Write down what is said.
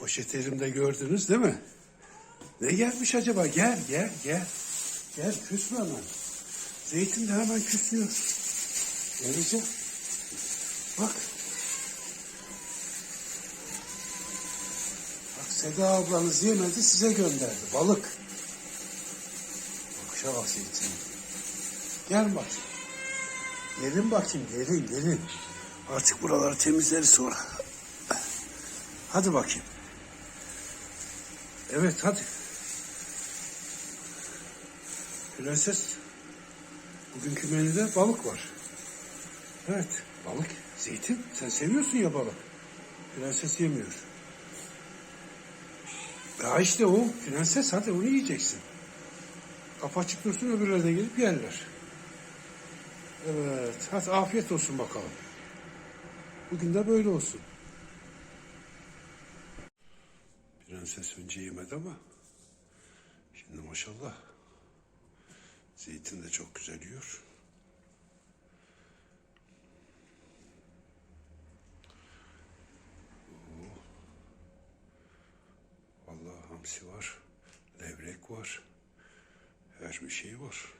Poşet elimde gördünüz değil mi? Ne gelmiş acaba? Gel, gel, gel. Gel, küsme hemen. Zeytin de hemen küsüyor. Geleceğim. Bak. Bak Seda ablanız yemedi, size gönderdi. Balık. Bakışa bak zeytin. Gel bak. Gelin bakayım, gelin, gelin. Artık buraları temizleriz sonra. Hadi bakayım. Evet hadi. Prenses. Bugünkü menüde balık var. Evet balık. Zeytin. Sen seviyorsun ya balık. Prenses yemiyor. Ya işte o. Prenses hadi onu yiyeceksin. Kapı açık dursun öbürleri de gelip yerler. Evet. Hadi afiyet olsun bakalım. Bugün de böyle olsun. Prenses önce yemedi ama şimdi maşallah zeytin de çok güzel yiyor. Oo. Vallahi hamsi var, levrek var, her bir şey var.